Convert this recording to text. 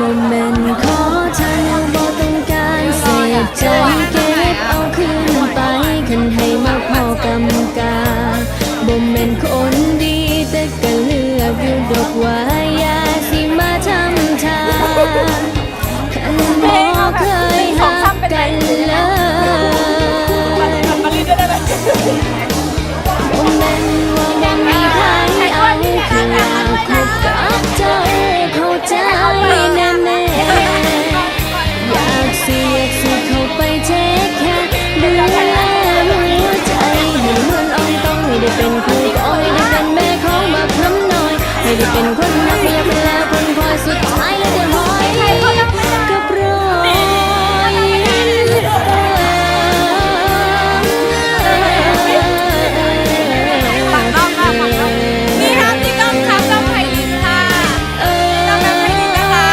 บ่แม่นขอทานบ่ต้องการเสียใจเก็บเอาคืนไปคันให้มาพอกำกาบ่แม่นขอ เป็นครูอ้อยได้เป็นแม่เของบักน้ำน้อย ไม่ได้เป็นคนนักเรียน